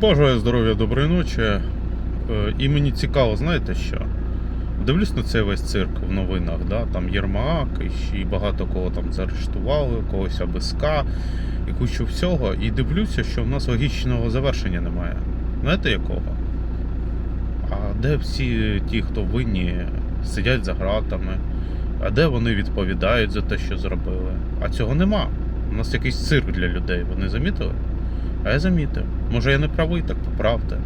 Бажаю здоров'я, доброї ночі. Е, І мені цікаво, знаєте що? Дивлюсь на цей весь цирк в новинах, да? там Єрмак, і багато кого там заарештували, когось АБСК і кучу всього. І дивлюся, що в нас логічного завершення немає. Знаєте якого? А де всі ті, хто винні, сидять за ґратами? А де вони відповідають за те, що зробили? А цього нема. У нас якийсь цирк для людей. Вони замітили? А я замітив. Може я не правий, так поправте.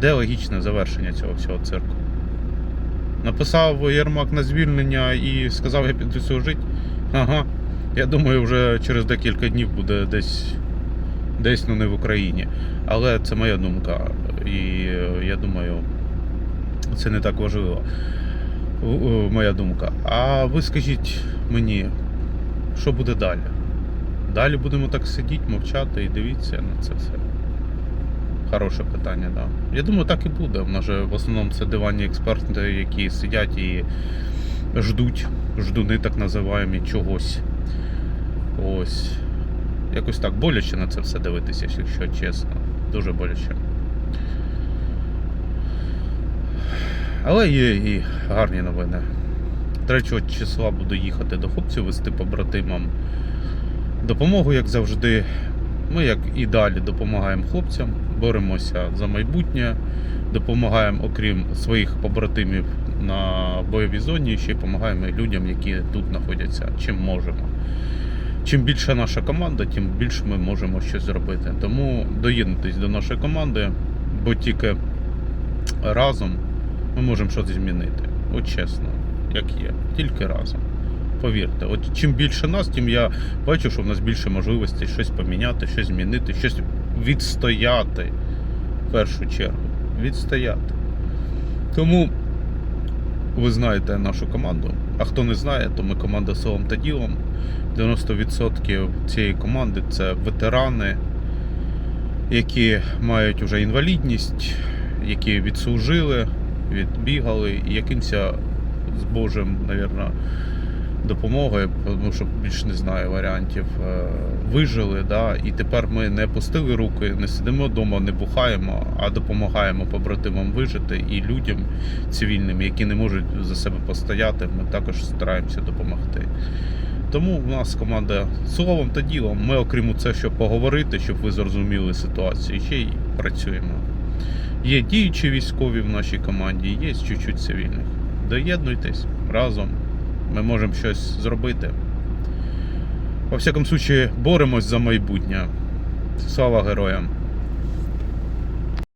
Де логічне завершення цього всього цирку? Написав Єрмак на звільнення і сказав, я піду служити. Ага. Я думаю, вже через декілька днів буде десь, десь ну не в Україні. Але це моя думка. І е, я думаю, це не так важливо. Моя думка. А ви скажіть мені, що буде далі? Далі будемо так сидіти, мовчати і дивіться на це все. Хороше питання, так. Да. Я думаю, так і буде. У нас же в основному це диванні експерти, які сидять і ждуть, ждуни так називаємо чогось. Ось. Якось так боляче на це все дивитися, якщо чесно. Дуже боляче. Але є і гарні новини. 3 числа буду їхати до хлопців вести побратимам допомогу, як завжди. Ми, як і далі, допомагаємо хлопцям, боремося за майбутнє, допомагаємо, окрім своїх побратимів на бойовій зоні, ще й допомагаємо людям, які тут знаходяться, чим можемо. Чим більша наша команда, тим більше ми можемо щось зробити. Тому доєднуйтесь до нашої команди, бо тільки разом ми можемо щось змінити. От чесно, як є, тільки разом. Повірте, от чим більше нас, тим я бачу, що в нас більше можливостей щось поміняти, щось змінити, щось відстояти в першу чергу. Відстояти. Тому ви знаєте нашу команду. А хто не знає, то ми команда словом та ділом. 90% цієї команди це ветерани, які мають вже інвалідність, які відслужили, відбігали, і якимось з Божим, мабуть, допомогою, тому що більш не знаю варіантів, е, вижили. Да? І тепер ми не пустили руки, не сидимо вдома, не бухаємо, а допомагаємо побратимам вижити і людям цивільним, які не можуть за себе постояти, ми також стараємося допомогти. Тому в нас команда словом та ділом. Ми, окрім це, щоб поговорити, щоб ви зрозуміли ситуацію, ще й працюємо. Є діючі військові в нашій команді, є чуть-чуть цивільних. Доєднуйтесь разом. Ми можемо щось зробити. Во всякому случае, боремось за майбутнє. Слава героям!